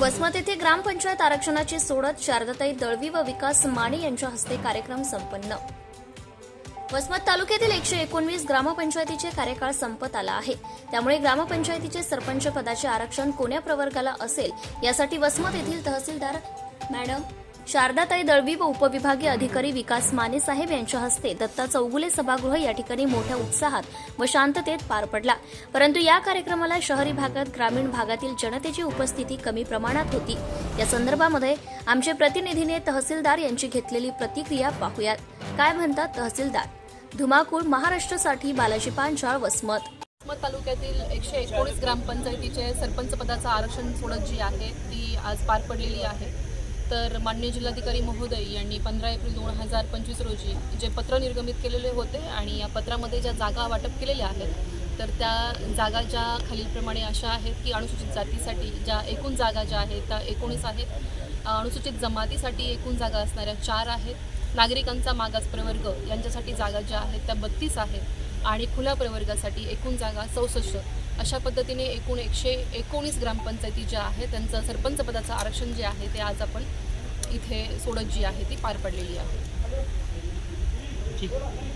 वसमत येथे ग्रामपंचायत आरक्षणाची सोडत शारदाताई दळवी व विकास माने यांच्या हस्ते कार्यक्रम संपन्न. वसमत तालुक्यातील एकशे एकोणवीस ग्रामपंचायतीचे कार्यकाळ संपत आला आहे. त्यामुळे ग्रामपंचायतीचे सरपंच पदाचे आरक्षण कोण्या प्रवर्गाला असेल यासाठी वसमत येथील तहसीलदार मॅडम शारदाताई दळवी व उपविभागीय अधिकारी विकास माने साहेब यांच्या हस्ते दत्ता चौगुले सभागृह या ठिकाणी मोठ्या उत्साहात व शांततेत पार पडला. परंतु या कार्यक्रमाला शहरी भागात ग्रामीण भागातील जनतेची उपस्थिती कमी प्रमाणात होती. या संदर्भामध्ये आमचे प्रतिनिधीने तहसीलदार यांची घेतलेली प्रतिक्रिया पाहूयात. काय म्हणतात तहसीलदार? धुमाकूळ महाराष्ट्रासाठी बालाजी पांचाळ वसमत. वसमत तालुक्यातील एकशे एकोणीस ग्रामपंचायतीचे सरपंच पदाचं आरक्षण सोडत जी आहे ती आज पार पडलेली आहे. तर माननीय जिल्हाधिकारी महोदय यांनी पंधरा एप्रिल दोन हजार पंचवीस रोजी जे पत्र निर्गमित केलेले होते आणि या पत्रामध्ये ज्या जागा वाटप केलेल्या आहेत तर त्या जागा ज्या खालीलप्रमाणे अशा आहेत की अनुसूचित जातीसाठी ज्या एकूण जागा ज्या आहेत त्या एकोणीस आहेत. अनुसूचित जमातीसाठी एकूण जागा असणाऱ्या चार आहेत. नागरिकांचा मागास प्रवर्ग यांच्यासाठी जागा ज्या आहेत त्या बत्तीस आहेत. आणि खुल्या प्रवर्गासाठी एकूण जागा चौसष्ट. अशा पद्धतीने एकूण एकशे एकोणीस ग्रामपंचायती ज्या आहेत त्यांचं सरपंच पदाचं आरक्षण जे आहे ते आज आपण इथे सोडत जी आहे ती पार पडलेली आहे.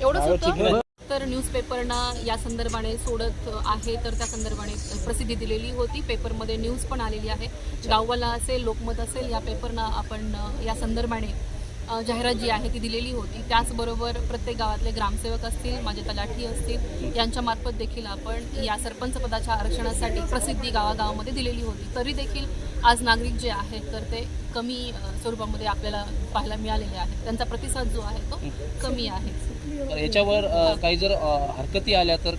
एवढंच होतं? तर न्यूजपेपरना या संदर्भाने सोडत आहे तर त्या संदर्भाने प्रसिद्धी दिलेली होती. पेपरमध्ये न्यूज पण आलेली आहे. गाववाला असेल लोकमत असेल या पेपरना आपण या संदर्भाने जाहिरात जी आहे ती दिलेली होती. त्याचबरोबर प्रत्येक गावातले ग्रामसेवक असतील माझे तलाठी असतील यांच्यामार्फत देखील आपण या सरपंच पदाच्या आरक्षणासाठी प्रसिद्धी गावागावामध्ये दिलेली होती. तरी देखील आज नागरिक जे आहेत तर ते कमी स्वरूपामध्ये आपल्याला पाहायला मिळालेले आहेत. त्यांचा प्रतिसाद जो आहे तो कमी आहे. तर याच्यावर काही जर हरकती आल्या तर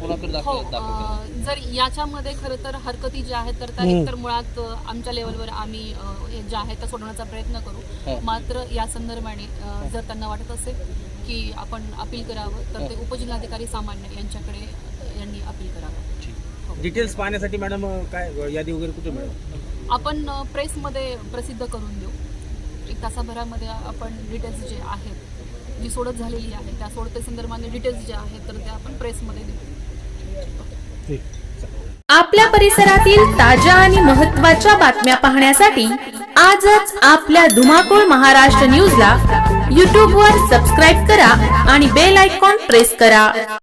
कोणाकडे हो दाखल दाखल अ, जर याच्यामध्ये खरं तर हरकती ज्या आहेत तर त्या एकतर मुळात आमच्या लेवलवर आम्ही हे ज्या आहेत त्या सोडवण्याचा प्रयत्न हो. करू मात्र या संदर्भाने अ, जर त्यांना वाटत असेल की आपण अपील करावं तर ते उपजिल्हाधिकारी सामान्य यांच्याकडे यांनी अपील करावं. डिटेल्स पाहण्यासाठी मॅडम काय यादी वगैरे कुठे मिळेल? आपण प्रेसमध्ये प्रसिद्ध करून देऊ. एक तासाभरामध्ये आपण डिटेल्स जे आहेत जी सोडत झालेली आहे त्या सोडत्या संदर्भाने डिटेल्स जे आहेत तर त्या आपण प्रेसमध्ये देऊ. आपल्या परिसरातील ताज्या आणि महत्त्वाच्या बातम्या पाहण्यासाठी आजच आपल्या धुमाकूळ महाराष्ट्र न्यूजला यूट्यूबवर सबस्क्राईब करा आणि बेल आयकॉन प्रेस करा.